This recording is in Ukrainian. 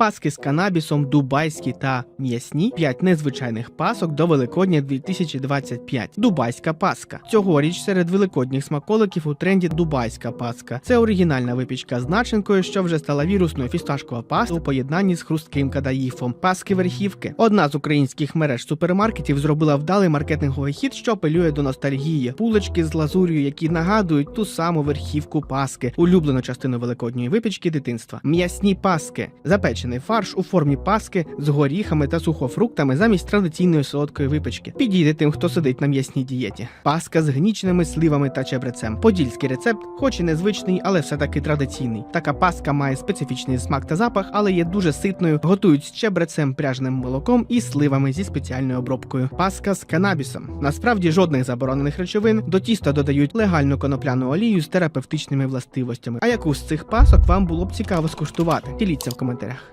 паски з канабісом, дубайські та м'ясні, 5 незвичайних пасок до Великодня 2025. Дубайська паска. Цьогоріч серед великодніх смаколиків у тренді дубайська паска. Це оригінальна випічка з начинкою, що вже стала вірусною фісташкова паста у поєднанні з хрустким кадаїфом. Паски верхівки. Одна з українських мереж супермаркетів зробила вдалий маркетинговий хід, що апелює до ностальгії. Пулички з лазур'ю, які нагадують ту саму верхівку паски, улюблену частину великодньої випічки дитинства. М'ясні паски, запечений фарш у формі паски з горіхами та сухофруктами замість традиційної солодкої випічки. Підійде тим, хто сидить на м'ясній дієті. Паска з гніченими сливами та чебрецем. Подільський рецепт, хоч і незвичний, але все таки традиційний. Така паска має специфічний смак та запах, але є дуже ситною. Готують з чебрецем, пряжним молоком і сливами зі спеціальною обробкою. Паска з канабісом. Насправді жодних заборонених речовин до тіста додають легальну конопляну олію з терапевтичними властивостями. А яку з цих пасок вам було б цікаво скуштувати? Діліться в коментарях.